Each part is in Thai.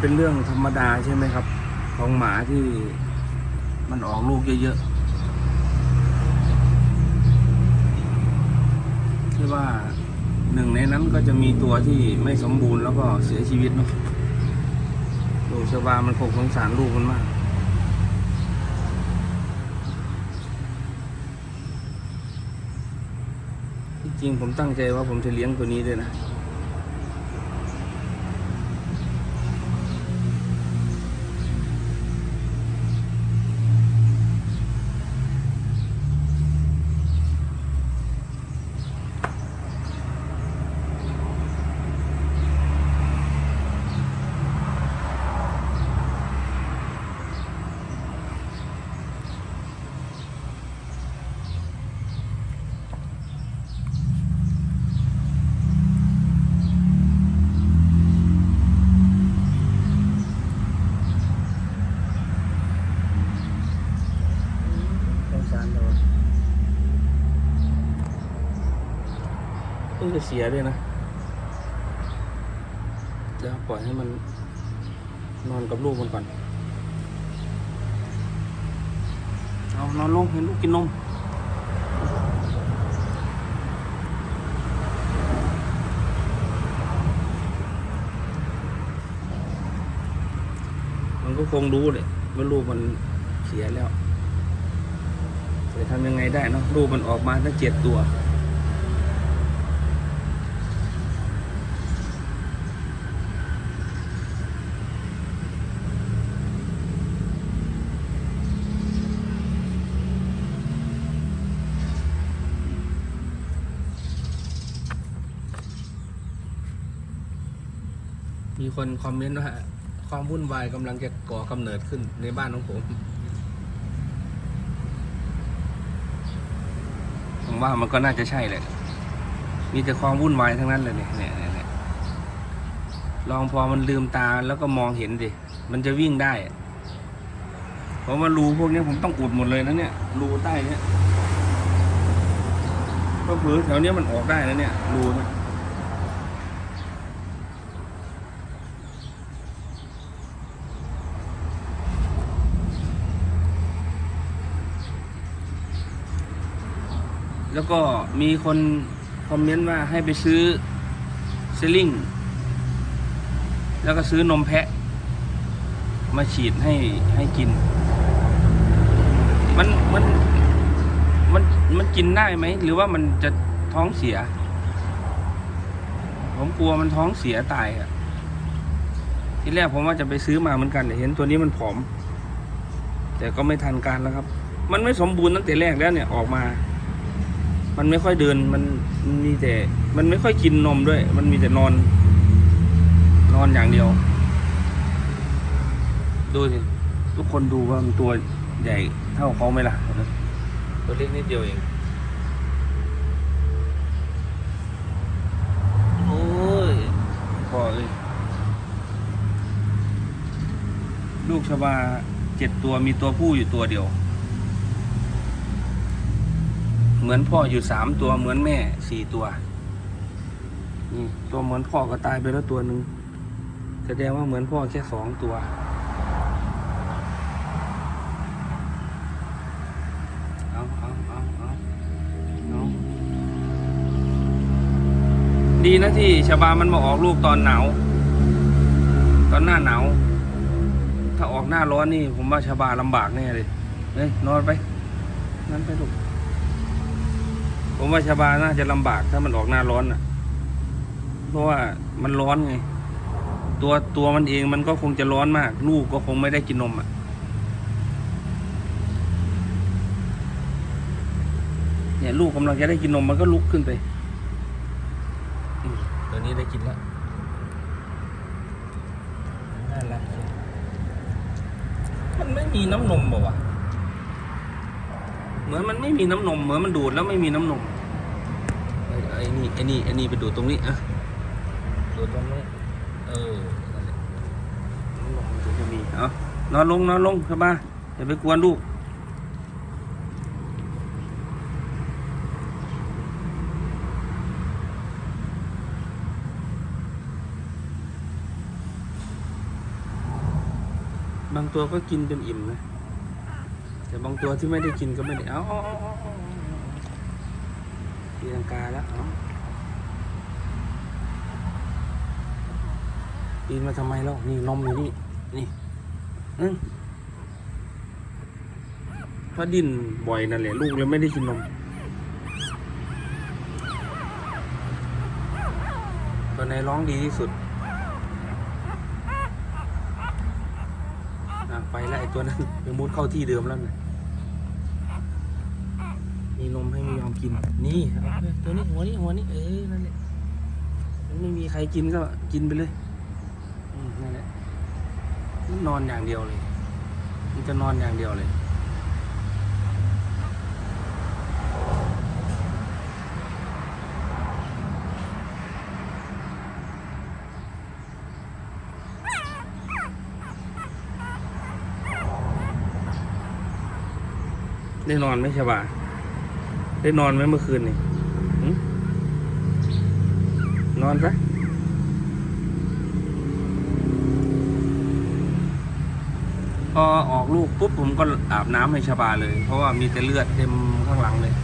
เป็นเรื่องธรรมดาใช่ไหมครับ ของหมาที่มันออกลูกเยอะๆที่ว่าหนึ่งในนั้นก็จะมีตัวที่ไม่สมบูรณ์แล้วก็เสียชีวิตเนาะลูกชาวามันคงสงสารลูกมันมากที่จริงผมตั้งใจว่าผมจะเลี้ยงตัวนี้ด้วยนะ เสียด้วยนะเดี๋ยวปล่อยให้มันนอนกับลูกมันก่อน เอานอนลงให้ลูกกินนมมันก็คงรู้เลยว่าลูกมันเสียแล้วจะทำยังไงได้เนาะลูกมันออกมาตั้งเจ็ดตัว คนคอมเมนต์ว่าความวุ่นวายกำลังจะก่อกำเนิดขึ้นในบ้านของผมผมว่ามันก็น่าจะใช่แหละมีแต่ความวุ่นวายทั้งนั้นเลยเนี่ยเนี่ยเนี่ยลองพอมันลืมตาแล้วก็มองเห็นดิมันจะวิ่งได้เพราะว่ารูพวกนี้ผมต้องอุดหมดเลยนะเนี่ยรูใต้เนี่ยก็เผือแถวเนี้ยมันออกได้นะเนี่ยรูเนี่ย แล้วก็มีคนคอมเมนต์ว่าให้ไปซื้อเซลลิงแล้วก็ซื้อนมแพะ มาฉีดให้ให้กิน มันมันมันมันกินได้ไหม หรือว่ามันจะท้องเสีย ผมกลัวมันท้องเสียตายอะทีแรกผมว่าจะไปซื้อมาเหมือนกันแต่เห็นตัวนี้มันผอม แต่ก็ไม่ทันการแล้วครับ มันไม่สมบูรณ์ตั้งแต่แรกแล้วเนี่ยออกมา มันไม่ค่อยเดินมันมันมีแต่ มันไม่ค่อยกินนมด้วย มันมีแต่นอน นอนอย่างเดียว ดูสิทุกคนดูว่ามันตัวใหญ่เท่าเขาไหมล่ะ ตัวเล็กนิดเดียวเองโอ้ยพ่อเอ้ยลูกชบาเจ็ดตัวมีตัวผู้อยู่ตัวเดียว เหมือนพ่ออยู่สามตัวเหมือนแม่สี่ตัว นี่ตัวเหมือนพ่อก็ตายไปแล้วตัวหนึ่งแสดงว่าเหมือนพ่อแค่สองตัว เอาเอาเอาเอาเอาดีนะที่ชาบามันมาออกลูกตอนหนาว ตอนหน้าหนาว ถ้าออกหน้าร้อนนี่ ผมว่าชาบาลำบากแน่เลย เฮ้ยนอนไป นั่นไปลูก ผมว่าชาบาน่าจะลำบากถ้ามันออกหน้าร้อนอะ เพราะว่ามันร้อนไง ตัวตัวมันเองมันก็คงจะร้อนมาก ลูกก็คงไม่ได้กินนมอะเนี่ยลูกกำลังจะได้กินนมมันก็ลุกขึ้นไปตัวนี้ได้กินแล้วน่ารักมันไม่มีน้ำนมเปล่าวะ เหมือนมันไม่มีน้ำนม เหมือนมันดูดแล้วไม่มีน้ำนมไอ้นี่ไอ้นี่ไอ้นี่ไปดูดตรงนี้อะดูดตรงนี้เออน้ำนมมันจะมีเอานอนลงนอนลงครับบ้าอย่าไปกวนลูกบางตัวก็กินจนอิ่มนะ แต่บางตัวที่ไม่ได้กินก็ไม่ได้ เอาตีลังกาแล้วเอาปีนมาทำไมแล้วนี่นมอยู่นี่ นี่อืมพราดินบ่อยนั่นแหละลูกเลยไม่ได้กินนมตัวไหนร้องดีที่สุดไปแล้วไอ้ตัวนั้นไปมุดเข้าที่เดิมแล้วนะ มีนมให้ไม่ยอมกิน นี่เอาไปตัวนี้หัวนี้หัวนี้เอ้ยนั่นแหละมันไม่มีใครกินก็กินไปเลยอืมนั่นแหละมันนอนอย่างเดียวเลย มันจะนอนอย่างเดียวเลย ได้นอนไหมชบา ได้นอนไหมเมื่อคืนนี่หึนอนซะพอออกลูกปุ๊บผมก็อาบน้ำให้ชบาเลย เพราะว่ามีแต่เลือดเต็มข้างหลังเลย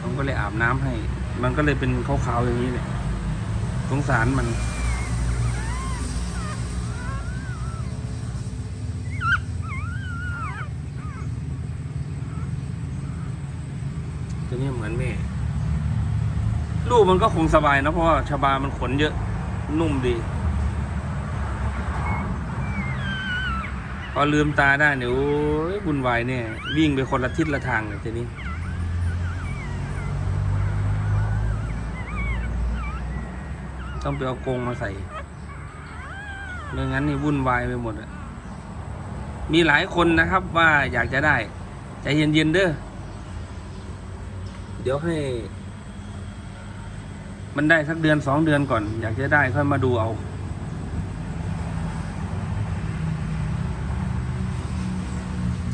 ผมก็เลยอาบน้ำให้ มันก็เลยเป็นขาวๆอย่างนี้เลยสงสารมัน ตัวนี้เหมือนแม่ ลูกมันก็คงสบายนะเพราะว่าชบามันขนเยอะ นุ่มดี พอลืมตาได้เนี่ยโอ้ยบุญวายเนี่ย วิ่งไปคนละทิศละทางเลยทีนี้ต้องไปเอากรงมาใส่ไม่งั้นนี่วุ่นวายไปหมดอะมีหลายคนนะครับว่าอยากจะได้ ใจเย็นๆเด้อ เดี๋ยวให้ มันได้สักเดือนสองเดือนก่อน อยากจะได้ค่อยมาดูเอา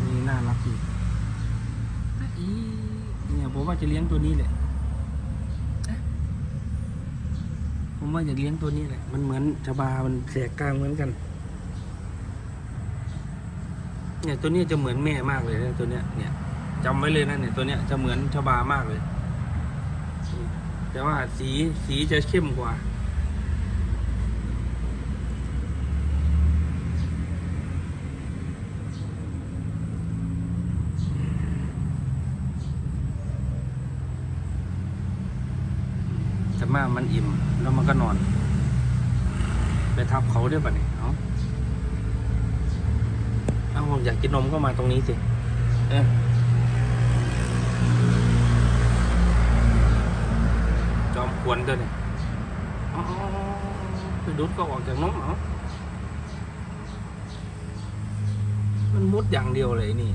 นี่น่ารักดีอีเนี่ยผมว่าจะเลี้ยงตัวนี้แหละเอ๊ะผมว่าจะเลี้ยงตัวนี้แหละ มันเหมือนชบา มันแสกกลางเหมือนกัน เนี่ยตัวนี้จะเหมือนแม่มากเลยนะตัวเนี้ยเนี่ย จำไว้เลยนะเนี่ยตัวเนี้ยจะเหมือนชบามากเลย แต่ว่าสีสีจะเข้มกว่า แต่มามันอิ่มแล้วมันก็นอน ไปทับเขาด้วยป่ะเนี่ยเอาเอาอยากกินนมก็มาตรงนี้สิ เออ วรตัวนี่ยเอาเอาเอาเอาไปดูดก็ออกจากนมเอมันมุดอย่างเดียวเลยนี่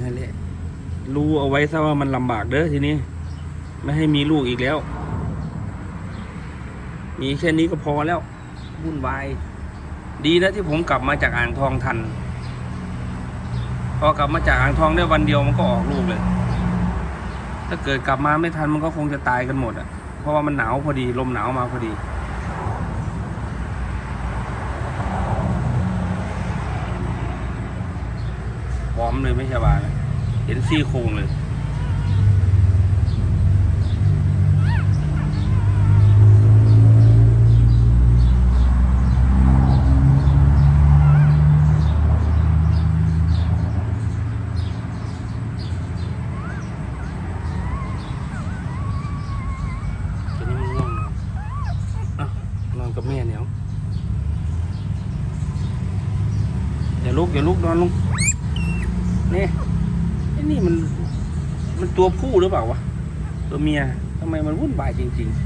นั่นแหละรู้เอาไว้ซะว่ามันลำบากเด้อทีนี้ ไม่ให้มีลูกอีกแล้ว มีแค่นี้ก็พอแล้ววุ่นวาย ดีนะที่ผมกลับมาจากอ่างทองทัน พอกลับมาจากอ่างทองได้วันเดียวมันก็ออกลูกเลย ถ้าเกิดกลับมาไม่ทันมันก็คงจะตายกันหมดอะ เพราะว่ามันหนาวพอดีลมหนาวมาพอดีพร้อมเลยไม่ใช่บานะเห็นซี่โครงเลย ตัวนี้มันง่วงนอนอะนอนกับแม่เนี่ยเอา อย่าลุกอย่าลุกนอนลงนี่ไอ้นี่มัน มันตัวผู้หรือเปล่าวะตัวเมียทำไมมันวุ่นวายจริงๆ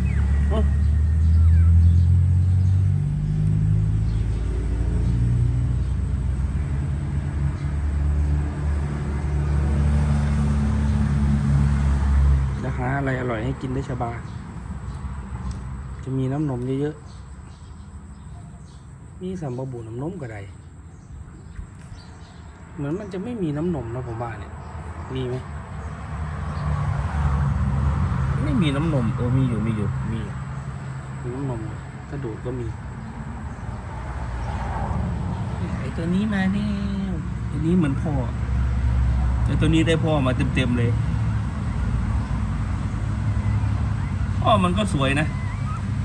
จะหาอะไรอร่อยให้กินได้ชบา จะมีน้ำนมเยอะๆมีสัมบบูน้ำนมก็ได้ เหมือนมันจะไม่มีน้ำนมนะผมว่าเนี่ย มีไหม ไม่มีมีน้ำนมโอ้มีอยู่มีอยู่มีอยู่มีน้ำนมอยู่กระดูกก็มี ไอตัวนี้มาเนี่ยตัวนี้เหมือนพ่อไอตัวนี้ได้พ่อมาเต็มๆเลยพ่อมันก็สวยนะ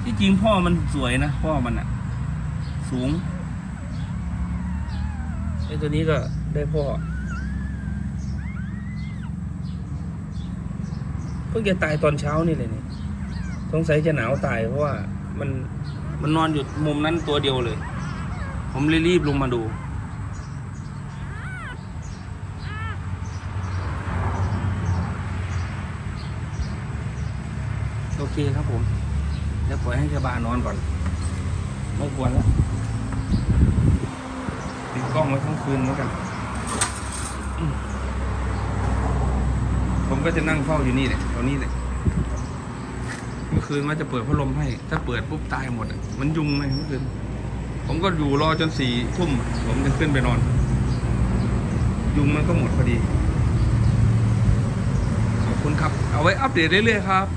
ที่จริงพ่อมันสวยนะ พ่อมันอะสูงไอตัวนี้ก็ ได้พ่อ เพิ่งจะตายตอนเช้านี่เลยนี่สงสัยจะหนาวตายเพราะว่ามันมันนอนอยู่มุมนั้นตัวเดียวเลย ผมเลยรีบลงมาดู โอเคครับผมเดี๋ยวปล่อยให้ชาวบ้านนอนก่อน ไม่ควรแล้วติดกล้องไว้ทั้งคืนแล้วกัน ผมก็จะนั่งเฝ้าอยู่นี่เลยแถวนี้เลยเมื่อคืนว่าจะเปิดพัดลมให้ ถ้าเปิดปุ๊บตายหมดมันยุงไหมเมื่อคืนผมก็อยู่รอจนสี่ทุ่ม ผมจะขึ้นไปนอน ยุงมันก็หมดพอดี ขอบคุณครับ เอาไว้อัปเดตเรื่อยๆครับ